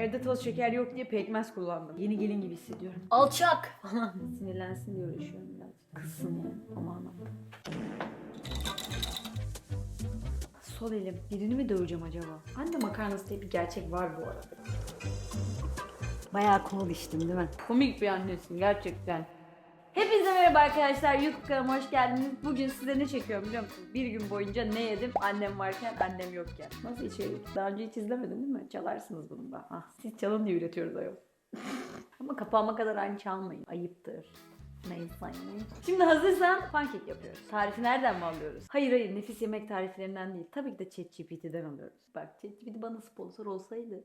Evde toz şeker yok diye pekmez kullandım. Yeni gelin gibi hissediyorum. Alçak. Sinirlensin diye uğraşıyorum biraz. Kızsın yani ama anlamda. Sol elim. Birini mi döveceğim acaba? Anne makarnası diye bir gerçek var bu arada. Bayağı kol içtim değil mi? Komik bir annesin gerçekten. Hepinize merhaba arkadaşlar. YouTube kanalıma hoş geldiniz. Bugün size ne çekiyorum biliyor musunuz? Bir gün boyunca ne yedim? Annem varken, annem yokken. Nasıl içerik? Daha önce hiç izlemedin değil mi? Çalarsınız bunu da. Ah, siz çalın diye üretiyoruz ayol. Ama kapağıma kadar aynı çalmayın. Ayıptır. Neyse. Şimdi hazırsan pankek yapıyoruz. Tarifi nereden mi alıyoruz? Hayır hayır nefis yemek tariflerinden değil. Tabii ki de ChatGPT'den alıyoruz. Bak ChatGPT bana sponsor olsaydı.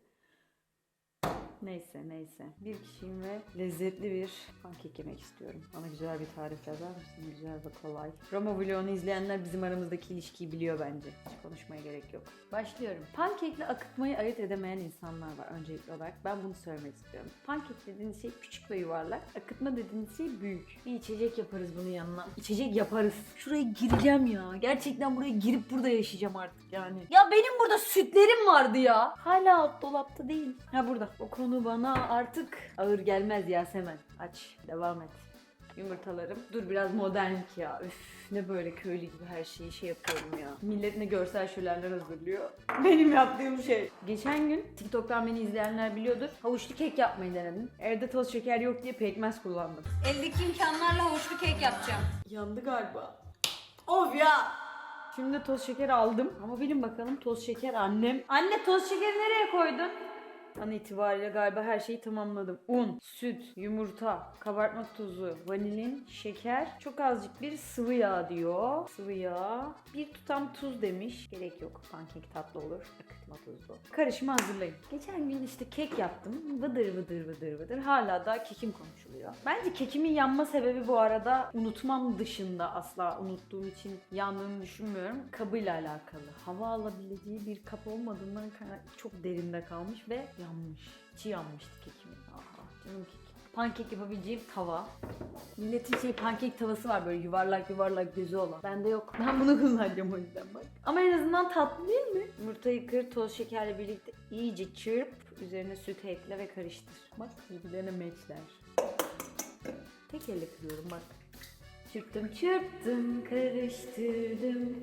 Neyse neyse. Bir kişiyim ve lezzetli bir pankek yemek istiyorum. Bana güzel bir tarif yazar mısın? Güzel ve kolay. Roma vlogunu izleyenler bizim aramızdaki ilişkiyi biliyor bence. Hiç konuşmaya gerek yok. Başlıyorum. Pankekle akıtmayı ayırt edemeyen insanlar var öncelikli olarak. Ben bunu söylemek istiyorum. Pankek dediğiniz şey küçük ve yuvarlak. Akıtma dediğiniz şey büyük. Bir içecek yaparız bunun yanına. İçecek yaparız. Şuraya gireceğim ya. Gerçekten buraya girip burada yaşayacağım artık yani. Ya benim burada sütlerim vardı ya. Hala alt dolapta değil. Ha burada. O konu bana artık ağır gelmez Yasemen. Aç. Devam et. Yumurtalarım. Dur biraz modernlik ya. Üf ne böyle köylü gibi her şeyi şey yapıyorum ya. Millet ne görsel şölenler hazırlıyor. Benim yaptığım şey. Geçen gün TikTok'tan beni izleyenler biliyordur. Havuçlu kek yapmayı denedim. Evde toz şeker yok diye pekmez kullandım. Eldeki imkanlarla hoşlu kek yapacağım. Yandı galiba. Of ya. Şimdi toz şeker aldım. Ama bilin bakalım toz şeker annem. Anne toz şekeri nereye koydun? An itibariyle galiba her şeyi tamamladım. Un, süt, yumurta, kabartma tozu, vanilin, şeker, çok azıcık bir sıvı yağ diyor. Sıvı yağ, bir tutam tuz demiş. Gerek yok. Pankek tatlı olur. Akıtma tuzlu. Karışımı hazırlayın. Geçen gün işte kek yaptım. Vıdır vıdır vıdır vıdır. Hala da kekim konuşuluyor. Bence kekimin yanma sebebi bu arada unutmam dışında asla unuttuğum için yandığını düşünmüyorum. Kabıyla alakalı. Hava alabileceği bir kap olmadığından çok derinde kalmış ve yanmış. İçi yanmıştı kekimin. Aha canım kekim. Pankek yapabileceğim tava. Milletin şey pankek tavası var böyle yuvarlak yuvarlak gözü olan. Bende yok. Ben bunu kullanacağım o yüzden bak. Ama en azından tatlı değil mi? Yumurtayı kır, toz şekerle birlikte iyice çırp. Üzerine süt ekle ve karıştır. Bak birbirlerine meçler. Tek elle kırıyorum bak. Çırptım çırptım karıştırdım.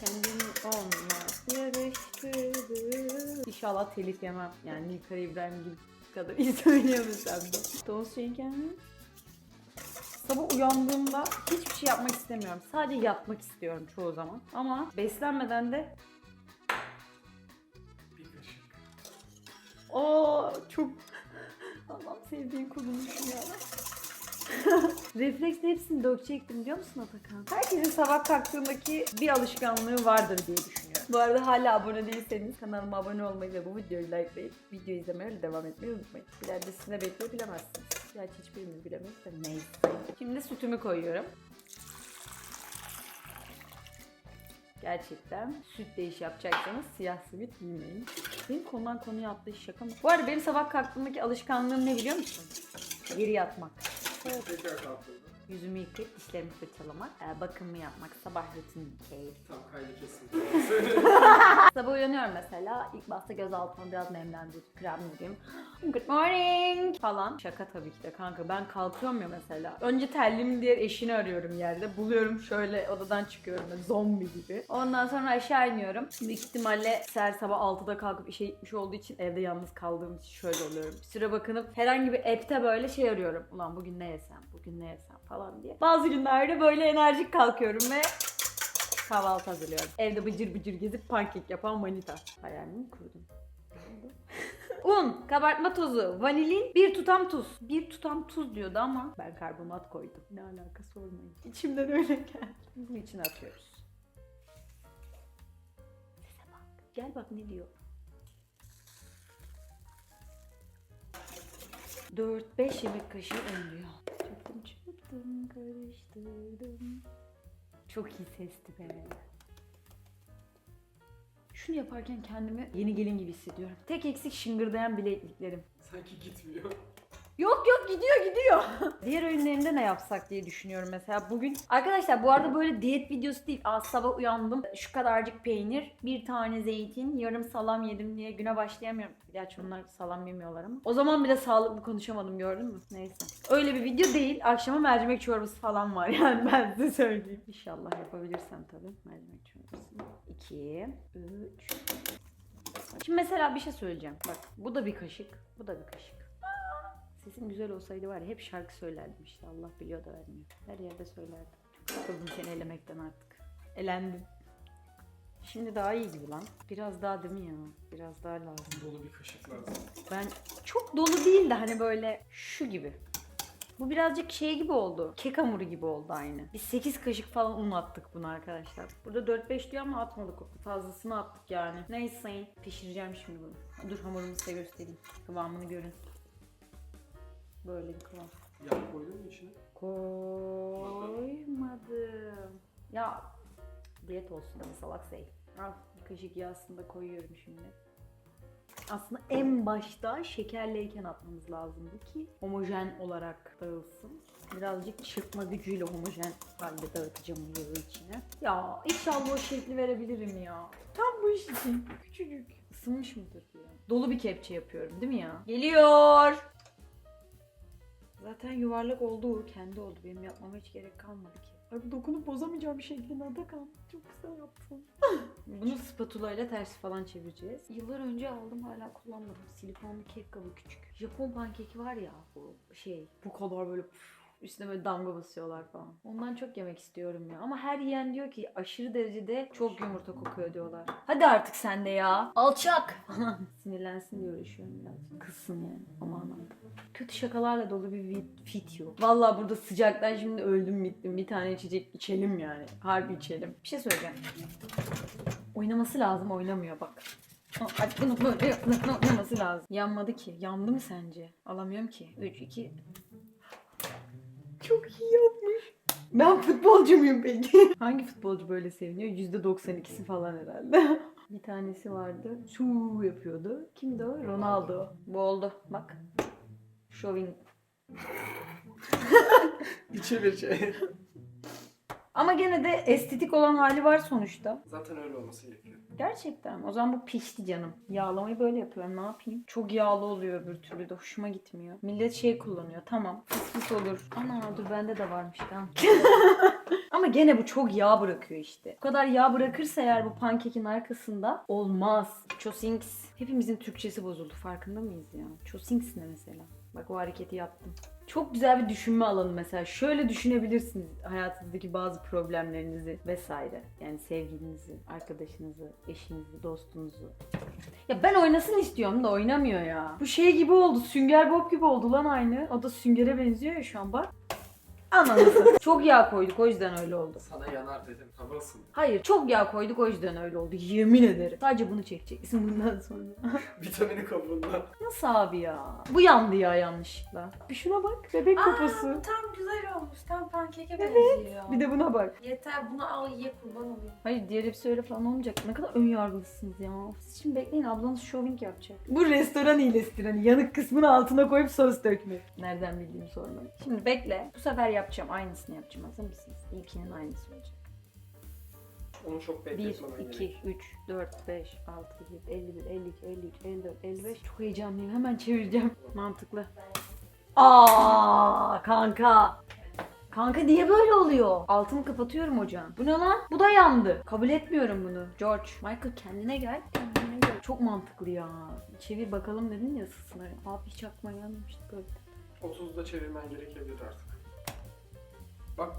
Kendimi olmaz yarıştırdım. İnşallah telif yemem. Yani Nilkara İbrahim gibi kadar iyi söylüyorsun sen de. Toz şeker mi? Sabah uyandığımda hiçbir şey yapmak istemiyorum. Sadece yatmak istiyorum çoğu zaman. Ama beslenmeden de. Aa çok Allah'ım sevdiğin konumuşum ya. Refleksle hepsini dökecektim biliyor musun Atakan? Herkesin sabah kalktığındaki bir alışkanlığı vardır diye düşünüyorum. Bu arada hala abone değilseniz kanalıma abone olmayı ve bu videoyu likelayıp video izlemeye öyle devam etmeyi unutmayın. İleride siz ne bekliyor bilemezsiniz. Gerçi hiçbirimiz bilemeyiz de neyse. Şimdi sütümü koyuyorum. Gerçekten sütle iş yapacaksanız siyah simit giymeyin. Benim konudan konuya attığı şaka mı? Bu arada benim sabah kalktığımdaki alışkanlığım ne biliyor musun? Geri yatmak. Tekrar kalktırdım. Yüzümü yıkayıp dişlerimi fırçalamak, e, bakımımı yapmak, sabah rutini keyif. Tam kaydı kesin. Sabah uyanıyorum mesela. İlk başta göz altımı biraz nemlendirip kremleyeyim. Good morning falan. Şaka tabii ki de kanka. Ben kalkıyorum ya mesela. Önce terliğimin diğer eşini arıyorum yerde. Buluyorum şöyle odadan çıkıyorum böyle zombi gibi. Ondan sonra aşağı iniyorum. Büyük ihtimalle her sabah 6'da kalkıp işe gitmiş olduğu için evde yalnız kaldığım için şöyle oluyorum. Bir süre bakınıp herhangi bir app'te böyle şey arıyorum. Ulan bugün ne yesem, bugün ne yesem falan diye. Bazı günlerde böyle enerjik kalkıyorum ve kahvaltı hazırlıyorum. Evde bıcır bıcır gezip pankek yapan manita. Hayalimi kurdum. Un, kabartma tozu, vanilin, bir tutam tuz. Bir tutam tuz diyordu ama ben karbonat koydum. Ne alaka sormayın. İçimden öyle geldi. Bunun içine atıyoruz. Sese bak. Gel bak ne diyor. 4-5 yemek kaşığı un diyor. Çırptım çırptım karıştırdım. Çok iyi sesti be. Şunu yaparken kendimi yeni gelin gibi hissediyorum. Tek eksik şıngırdayan bilekliklerim. Sanki gitmiyor. Yok yok gidiyor gidiyor. Diğer öğünlerinde ne yapsak diye düşünüyorum mesela bugün. Arkadaşlar bu arada böyle diyet videosu değil. Az sabah uyandım. Şu kadarcık peynir, bir tane zeytin, yarım salam yedim diye güne başlayamıyorum. Gerçi onlar salam yemiyorlar ama. O zaman bile sağlıklı konuşamadım gördün mü? Neyse. Öyle bir video değil. Akşama mercimek çorbası falan var yani ben size söyleyeyim. İnşallah yapabilirsem tabii mercimek çorbasını. 2, 3. Şimdi mesela bir şey söyleyeceğim. Bak bu da bir kaşık, bu da bir kaşık. Sesim güzel olsaydı var ya hep şarkı söylerdim işte. Allah biliyor da vermiyor. Her yerde söylerdim. Çok sıkıldım seni elemekten artık. Elendim. Şimdi daha iyi gibi lan. Biraz daha değil mi ya? Biraz daha lazım. Dolu bir kaşık lazım. Ben çok dolu değil de hani böyle şu gibi. Bu birazcık şey gibi oldu. Kek hamuru gibi oldu aynı. Biz 8 kaşık falan un attık buna arkadaşlar. Burada 4-5 diyor ama atmadık. o. Fazlasını attık yani. Neyse. Pişireceğim şimdi bunu. Dur hamurumu size göstereyim. Kıvamını görün. Böyle kıvam. Yağ koydun mu içine? Koymadım. Ya diyet olsun ama salak değil. Al bir kaşık yağsını da koyuyorum şimdi. Aslında en başta şekerleyken atmamız lazımdı ki homojen olarak dağılsın. Birazcık çırpma gücüyle homojen halde dağıtacağım bu yağı içine. Ya inşallah o şekli verebilirim ya. Tam bu iş için. Küçücük. Isınmış mıdır ya? Dolu bir kepçe yapıyorum değil mi ya? Geliyor. Zaten yuvarlak oldu, kendi oldu. Benim yapmama hiç gerek kalmadı ki. Ay bu dokunup bozamayacağım bir şeklin adı kan. Çok güzel yaptın. Bunu spatula ile ters falan çevireceğiz. Yıllar önce aldım hala kullanmadım. Silikonlu kek kabı küçük. Japon pankeki var ya bu şey bu kadar böyle püf, üstüne böyle damga basıyorlar falan. Ondan çok yemek istiyorum ya. Ama her yiyen diyor ki aşırı derecede çok yumurta kokuyor diyorlar. Hadi artık sen de ya. Alçak. Sinirlensin diye uğraşıyorum biraz. Kızsın yani o manada. Kötü şakalarla dolu bir vi- video. Vallahi burada sıcaktan şimdi öldüm bittim. Bir tane içecek içelim yani. Harbi içelim. Bir şey söyleyeceğim. Oynaması lazım oynamıyor bak. Hadi bunu böyle oynaması lazım. Yanmadı ki. Yandı mı sence? Alamıyorum ki. 3, 2... Çok iyi yapmış. Ben futbolcu muyum peki? Hangi futbolcu böyle seviniyor? %92'si falan herhalde. Bir tanesi vardı. Şu yapıyordu. Kimdi o? Ronaldo. Bu oldu. Bak. Şovin. Bir çevir şey. Ama gene de estetik olan hali var sonuçta. Zaten öyle olması gerekiyor. Gerçekten. O zaman bu pişti canım. Yağlamayı böyle yapıyorum. Ne yapayım? Çok yağlı oluyor öbür türlü de. Hoşuma gitmiyor. Millet şey kullanıyor. Tamam. Fıs fıs olur. Ana dur bende de varmış. Tamam. Ama gene bu çok yağ bırakıyor işte. Bu kadar yağ bırakırsa eğer bu pankekin arkasında olmaz. Chosinks. Hepimizin Türkçesi bozuldu. Farkında mıyız ya? Chosinks ne mesela? Bak o hareketi yaptım. Çok güzel bir düşünme alanı mesela. Şöyle düşünebilirsiniz hayatınızdaki bazı problemlerinizi vesaire. Yani sevgilinizi, arkadaşınızı, eşinizi, dostunuzu. Ya ben oynasın istiyorum da oynamıyor ya. Bu şey gibi oldu. Sünger Bob gibi oldu lan aynı. O da süngere benziyor ya şu an bak. Anlamasın. çok yağ koyduk o yüzden öyle oldu. Sana yanar dedim. Hava ısındı. Hayır çok yağ koyduk o yüzden öyle oldu. Yemin ederim. Sadece bunu çekeceksin bundan sonra. Vitamini kabuğundan. Nasıl abi ya? Bu yandı ya yanlışlıkla. Bir şuna bak. Bebek. Aa, bu tam güzel olmuş. Tam pankeke benziyor. Bir de buna bak. Yeter bunu al ye kurban olayım. Hayır diğer hepsi öyle falan olmayacak. Ne kadar ön yargılısınız ya. Siz şimdi bekleyin ablanız şoving yapacak. Bu restoran iyilesidir hani yanık kısmını altına koyup sos dökmek. Nereden bildiğimi sormayın. Şimdi bekle. Bu sefer yapacağım. Aynısını yapacağım. Hazır mısınız? İlkinin aynısı olacak. Onu çok 1, bekletmemen 2, gerek. 3, 4, 5, 6, 7, 51, 52, 53, 54, 55. Çok heyecanlıyım. Hemen çevireceğim. Mantıklı. Aa kanka. Kanka niye böyle oluyor? Altını kapatıyorum hocam. Bu ne lan? Bu da yandı. Kabul etmiyorum bunu. George. Michael kendine gel. Kendine gel. Çok mantıklı ya. Çevir bakalım dedin ya ısısına. Abi hiç aklıma gelmemişti böyle. 30'da çevirmen gerekebilir artık. Bak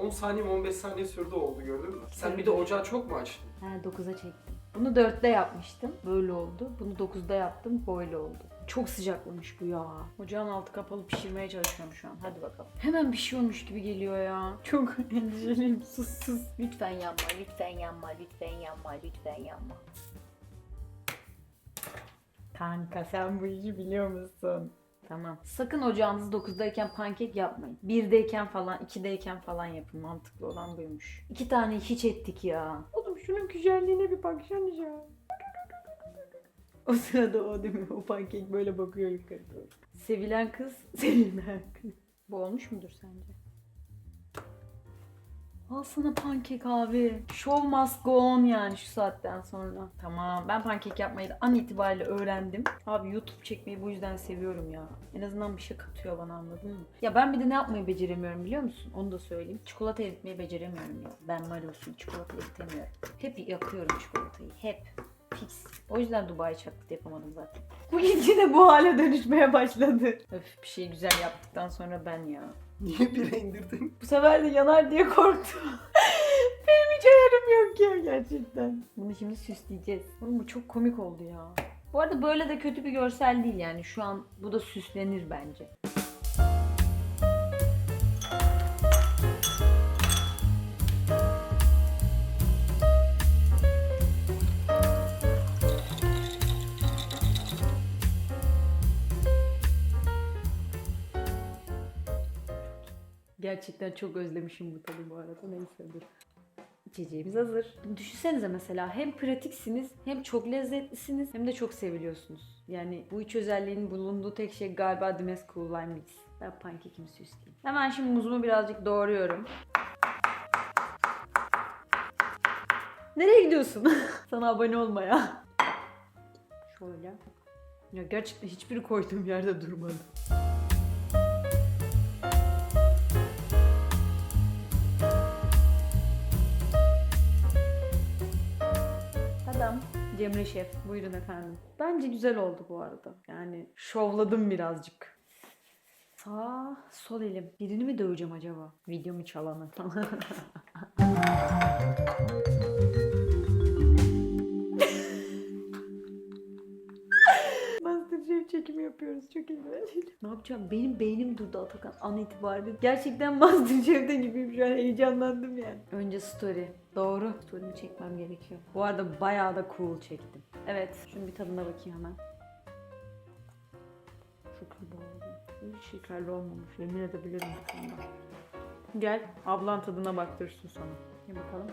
10 saniye mi 15 saniye sürdü oldu gördün mü? Sen bir de ocağı çok mu açtın? He 9'a çektim. Bunu 4'te yapmıştım. Böyle oldu. Bunu 9'da yaptım. Böyle oldu. Çok sıcaklamış bu ya. Ocağın altı kapalı pişirmeye çalışıyorum şu an. Hadi bakalım. Hemen pişiyormuş gibi geliyor ya. Çok endişeliyim. Sus sus. Lütfen yanma, lütfen yanma, lütfen yanma, lütfen yanma. Kanka sen bu işi biliyor musun? Tamam. Sakın ocağınız 9'dayken pankek yapmayın. 1'deyken falan, 2'deyken falan yapın. Mantıklı olan buymuş. İki tane hiç ettik ya. Oğlum şunun güzelliğine bir baksanıza. O sırada o değil mi? O pankek böyle bakıyor yukarı doğru. Sevilen kız, sevilen kız. Bu olmuş mudur sence? Al sana pankek abi. Show must go on yani şu saatten sonra. Tamam ben pankek yapmayı da an itibariyle öğrendim. Abi YouTube çekmeyi bu yüzden seviyorum ya. En azından bir şey katıyor bana anladın mı? Ya ben bir de ne yapmayı beceremiyorum biliyor musun? Onu da söyleyeyim. Çikolata eritmeyi beceremiyorum ya. Ben Marius'un çikolata eritemiyorum. Hep yakıyorum çikolatayı. Hep. Fix. O yüzden Dubai çaklık yapamadım zaten. Bu gitgide de bu hale dönüşmeye başladı. Öf bir şey güzel yaptıktan sonra ben ya. Niye bire indirdin? Bu sefer de yanar diye korktum. Benim hiç ayarım yok ya gerçekten. Bunu şimdi süsleyeceğiz. Oğlum bu çok komik oldu ya. Bu arada böyle de kötü bir görsel değil yani. Şu an bu da süslenir bence. Gerçekten çok özlemişim bu tadı bu arada. Neyse dur. İçeceğimiz hazır. Düşünsenize mesela hem pratiksiniz hem çok lezzetlisiniz hem de çok seviliyorsunuz. Yani bu üç özelliğin bulunduğu tek şey galiba Dimes Cool Lime Mix. Ben pankekimi süsleyeyim. Hemen şimdi muzumu birazcık doğruyorum. Nereye gidiyorsun? Sana abone olmaya. Şöyle. Ya gerçekten hiçbiri koyduğum yerde durmadı. Cemre Şef. Buyurun efendim. Bence güzel oldu bu arada. Yani şovladım birazcık. Sağ, sol elim. Birini mi döveceğim acaba? Videomu çalanı. yapıyoruz. Çok eğlenceli. Ne yapacağım? Benim beynim durdu Atakan an itibariyle. Gerçekten Masterchef'te gibiyim şu an. Heyecanlandım yani. Önce story. Doğru. Story'mi çekmem gerekiyor. Bu arada bayağı da cool çektim. Evet. Şunun bir tadına bakayım hemen. Bu arada. Hiç şekerli olmamış. Yemin edebilirim bu konuda. Gel. Ablan tadına baktırsın sana. Bir bakalım.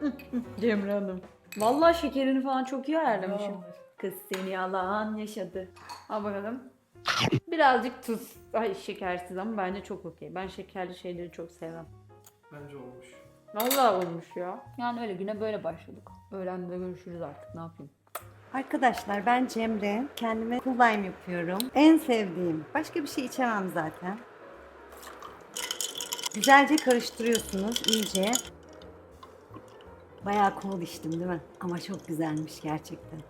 Cemre Hanım. Vallahi şekerini falan çok iyi ayarlamışım. Kız seni yalan yaşadı. Al bakalım. Birazcık tuz. Ay şekersiz ama bence çok okey. Ben şekerli şeyleri çok sevmem. Bence olmuş. Vallahi olmuş ya. Yani öyle güne böyle başladık. Öğlende görüşürüz artık ne yapayım. Arkadaşlar ben Cemre. Kendime cool lime yapıyorum. En sevdiğim. Başka bir şey içemem zaten. Güzelce karıştırıyorsunuz iyice. Bayağı cool içtim değil mi? Ama çok güzelmiş gerçekten.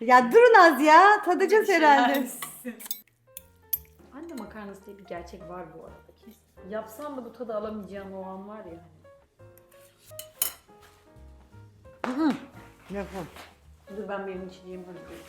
Ya durun az ya. Tadacağız herhalde. Anne makarnası diye bir gerçek var bu arada. Kesin. Yapsam da bu tadı alamayacağım o an var ya. Yapalım. Dur ben benim içeceğimi hazırlayayım.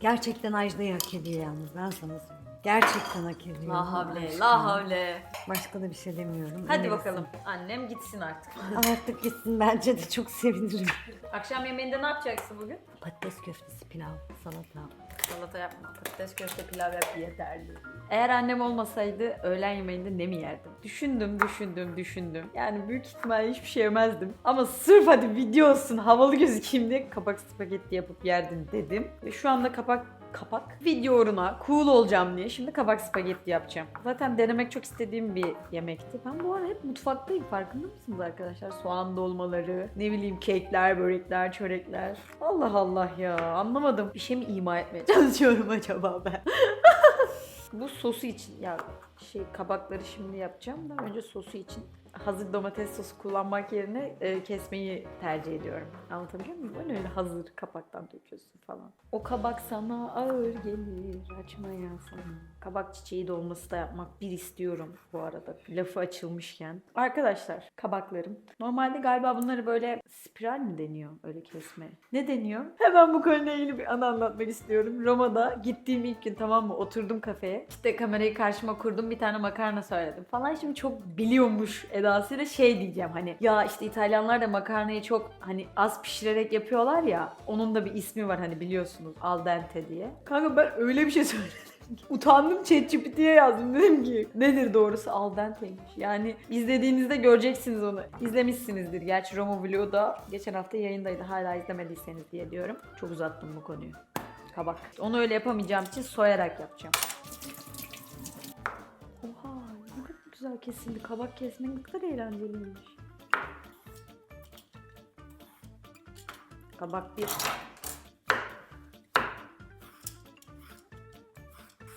Gerçekten Ajda'yı hak ediyor yalnız ben sana söyleyeyim. Gerçekten hak ediyor. La havle, Aşkım. la havle. Başka da bir şey demiyorum. Hadi Öylesin. bakalım. Annem gitsin artık. Artık gitsin bence de çok sevinirim. Akşam yemeğinde ne yapacaksın bugün? Patates köftesi, pilav, salata. Salata yapma. Patates köfte pilav yap yeterli. Eğer annem olmasaydı öğlen yemeğinde ne mi yerdim? Düşündüm, düşündüm, düşündüm. Yani büyük ihtimalle hiçbir şey yemezdim. Ama sırf hadi video olsun, havalı gözükeyim diye kapak spagetti yapıp yerdim dedim. Ve şu anda kapak kapak video uğruna cool olacağım diye şimdi kabak spagetti yapacağım. Zaten denemek çok istediğim bir yemekti. Ben bu ara hep mutfaktayım farkında mısınız arkadaşlar? Soğan dolmaları, ne bileyim kekler, börekler, çörekler. Allah Allah ya anlamadım. Bir şey mi ima etmeye çalışıyorum acaba ben? bu sosu için ya şey kabakları şimdi yapacağım da önce sosu için hazır domates sosu kullanmak yerine e, kesmeyi tercih ediyorum. Anlatabiliyor muyum? Böyle öyle hazır kapaktan döküyorsun falan. O kabak sana ağır gelir açmaya sana. Kabak çiçeği dolması da yapmak bir istiyorum bu arada. Lafı açılmışken. Arkadaşlar kabaklarım. Normalde galiba bunları böyle spiral mi deniyor öyle kesme? Ne deniyor? Hemen bu konuyla ilgili bir anı anlatmak istiyorum. Roma'da gittiğim ilk gün tamam mı oturdum kafeye. İşte kamerayı karşıma kurdum bir tane makarna söyledim falan. Şimdi çok biliyormuş edasıyla şey diyeceğim hani ya işte İtalyanlar da makarnayı çok hani az pişirerek yapıyorlar ya onun da bir ismi var hani biliyorsunuz al dente diye. Kanka ben öyle bir şey söyledim. Utandım ChatGPT'ye yazdım dedim ki nedir doğrusu al denteymiş. Yani izlediğinizde göreceksiniz onu. İzlemişsinizdir. Gerçi Roma Vlog'u da geçen hafta yayındaydı. Hala izlemediyseniz diye diyorum. Çok uzattım bu konuyu. Kabak. Onu öyle yapamayacağım için soyarak yapacağım. Güzel kesildi. Kabak kesmek ne kadar eğlenceliymiş. Kabak bir.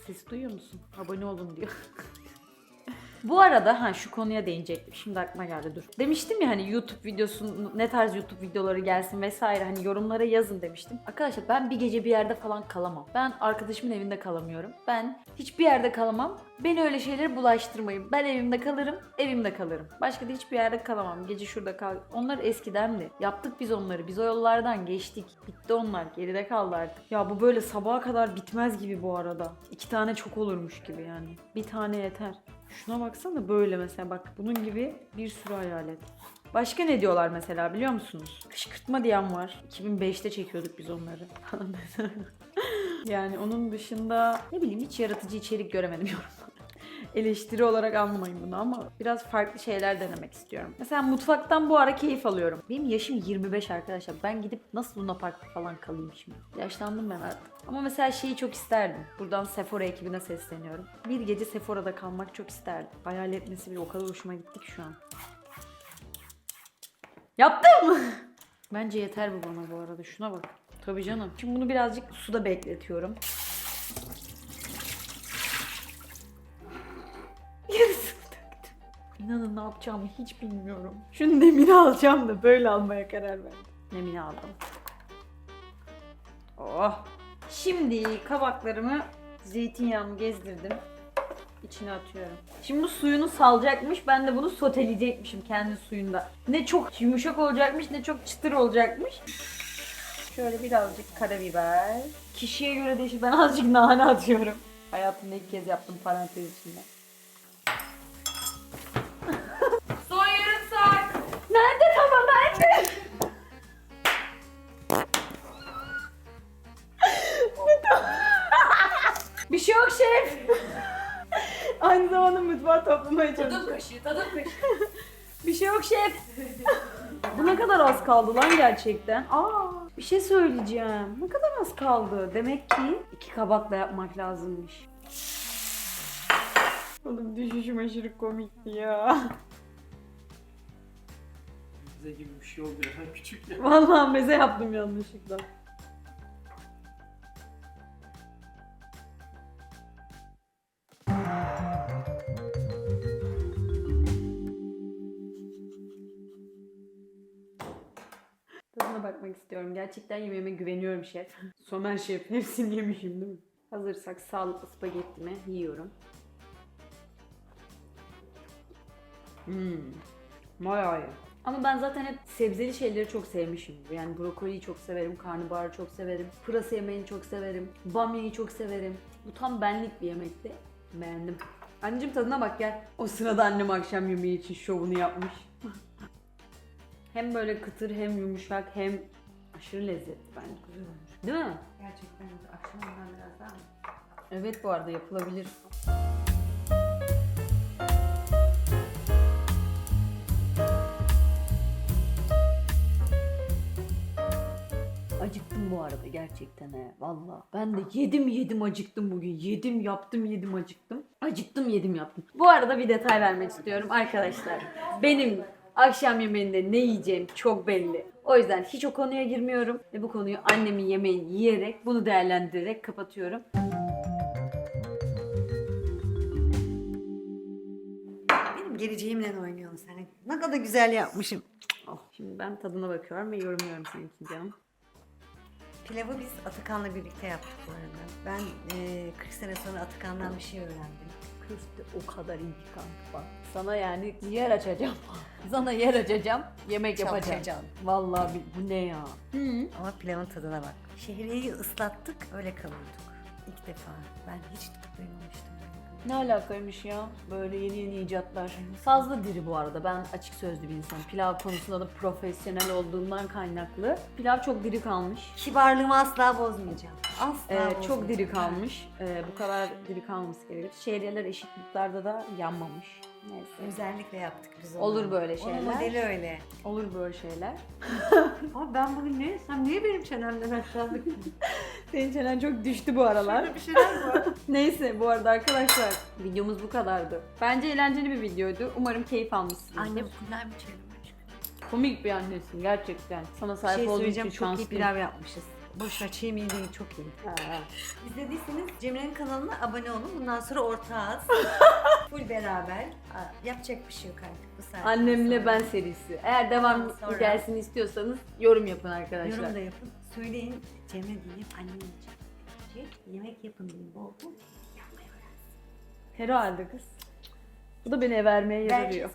Ses duyuyor musun? Abone olun diyor. Bu arada ha şu konuya değinecektim. Şimdi aklıma geldi dur. Demiştim ya hani YouTube videosu ne tarz YouTube videoları gelsin vesaire hani yorumlara yazın demiştim. Arkadaşlar ben bir gece bir yerde falan kalamam. Ben arkadaşımın evinde kalamıyorum. Ben hiçbir yerde kalamam. Beni öyle şeylere bulaştırmayın. Ben evimde kalırım, evimde kalırım. Başka da hiçbir yerde kalamam. Gece şurada kal. Onlar eskidendi. Yaptık biz onları. Biz o yollardan geçtik. Bitti onlar. Geride kaldı artık. Ya bu böyle sabaha kadar bitmez gibi bu arada. İki tane çok olurmuş gibi yani. Bir tane yeter. Şuna baksana böyle mesela bak bunun gibi bir sürü hayalet. Başka ne diyorlar mesela biliyor musunuz? Kışkırtma diyen var. 2005'te çekiyorduk biz onları. yani onun dışında ne bileyim hiç yaratıcı içerik göremedim yorumlarda. Eleştiri olarak almayın bunu ama biraz farklı şeyler denemek istiyorum. Mesela mutfaktan bu ara keyif alıyorum. Benim yaşım 25 arkadaşlar. Ben gidip nasıl Luna Park'ta falan kalayım şimdi? Yaşlandım ben artık. Ama mesela şeyi çok isterdim. Buradan Sephora ekibine sesleniyorum. Bir gece Sephora'da kalmak çok isterdim. Hayal etmesi bile o kadar hoşuma gitti ki şu an. Yaptım? Bence yeter bu bana bu arada. Şuna bak. Tabii canım. Şimdi bunu birazcık suda bekletiyorum. İnanın ne yapacağımı hiç bilmiyorum. Şunu nemini alacağım da böyle almaya karar verdim. Nemini aldım. Oh. Şimdi kabaklarımı zeytinyağımı gezdirdim. İçine atıyorum. Şimdi bu suyunu salacakmış. Ben de bunu soteleyecekmişim kendi suyunda. Ne çok yumuşak olacakmış ne çok çıtır olacakmış. Şöyle birazcık karabiber. Kişiye göre değişir. Ben azıcık nane atıyorum. Hayatımda ilk kez yaptım parantez içinde. Toplamaya Tadım kaşığı, tadım kaşığı. Bir şey yok şef. Bu ne kadar az kaldı lan gerçekten. Aa, bir şey söyleyeceğim. Ne kadar az kaldı. Demek ki iki kabakla yapmak lazımmış. Oğlum düşüşüm aşırı komikti ya. Bize gibi bir şey oldu ya. Küçük ya. Vallahi meze yaptım yanlışlıkla. Bakmak istiyorum. Gerçekten yemeğime güveniyorum şef. Somer şef. Hepsini yemişim değil mi? Hazırsak sağlıklı spagettimi yiyorum. Hmm. Bayağı. Ama ben zaten hep sebzeli şeyleri çok sevmişimdir. Yani brokoliyi çok severim, karnabaharı çok severim, pırasa yemeğini çok severim, bamyayı çok severim. Bu tam benlik bir yemekti. Beğendim. Anneciğim tadına bak gel. O sırada annem akşam yemeği için şovunu yapmış. Hem böyle kıtır hem yumuşak hem aşırı lezzetli bence. Güzel olmuş. Değil mi? Gerçekten akşamından biraz daha mı? Evet bu arada yapılabilir. Acıktım bu arada gerçekten he valla. Ben de yedim yedim acıktım bugün. Yedim yaptım yedim acıktım. Acıktım yedim yaptım. Bu arada bir detay vermek istiyorum arkadaşlar. Benim akşam yemeğinde ne yiyeceğim çok belli. O yüzden hiç o konuya girmiyorum ve bu konuyu annemin yemeğini yiyerek bunu değerlendirerek kapatıyorum. Benim geleceğimle oynuyorsun sen. Ne kadar güzel yapmışım. Oh, şimdi ben tadına bakıyorum ve yorumluyorum seninki canım. Pilavı biz Atakan'la birlikte yaptık bu arada. Ben eee 40 sene sonra Atakan'dan bir şey öğrendim. Köfte o kadar iyi ki kanka. Sana yani yer açacağım. Sana yer açacağım. Yemek yapacağım. Çalışacağım. Vallahi bi- bu ne ya? Hı. Ama pilavın tadına bak. Şehriyeyi ıslattık, öyle kavurduk. İlk defa. Ben hiç duymamıştım. Ne alakaymış ya? Böyle yeni yeni icatlar. Fazla diri bu arada. Ben açık sözlü bir insanım. Pilav konusunda da profesyonel olduğumdan kaynaklı. Pilav çok diri kalmış. Kibarlığımı asla bozmayacağım. Asla Ee, çok bozmayacağım. diri kalmış. Ee, bu kadar diri kalması gerekiyor. Şehriyeler eşit miktarda da yanmamış. Neyse. Özellikle yaptık biz onu. Olur böyle Onun şeyler. modeli öyle. Olur böyle şeyler. Ama ben bugün ne yesem? Niye benim çenemden aşağılık? Senin çenen çok düştü bu aralar. bir şeyler var. Neyse bu arada arkadaşlar videomuz bu kadardı. Bence eğlenceli bir videoydu. Umarım keyif almışsınızdır. Annem kullar mı çenem Komik bir annesin gerçekten. Sana sahip Şey olduğum için söyleyeceğim çok iyi şanslıyım. pilav yapmışız. Boş ver çiğ değil çok iyi. İzlediyseniz Cemre'nin kanalına abone olun. Bundan sonra ortağız. Full beraber. Aa, Yapacak bir şey yok artık bu saatten Annemle sonra. ben serisi. Eğer devam sonra- gelsin istiyorsanız yorum yapın arkadaşlar. Yorum da yapın. Söyleyin Cemre diyeyim annem. Yiyecek. Yemek yapın diyeyim bol bol. Yapmayı öğrensin. Herhalde kız. Bu da beni vermeye yarıyor. Vereceğiz.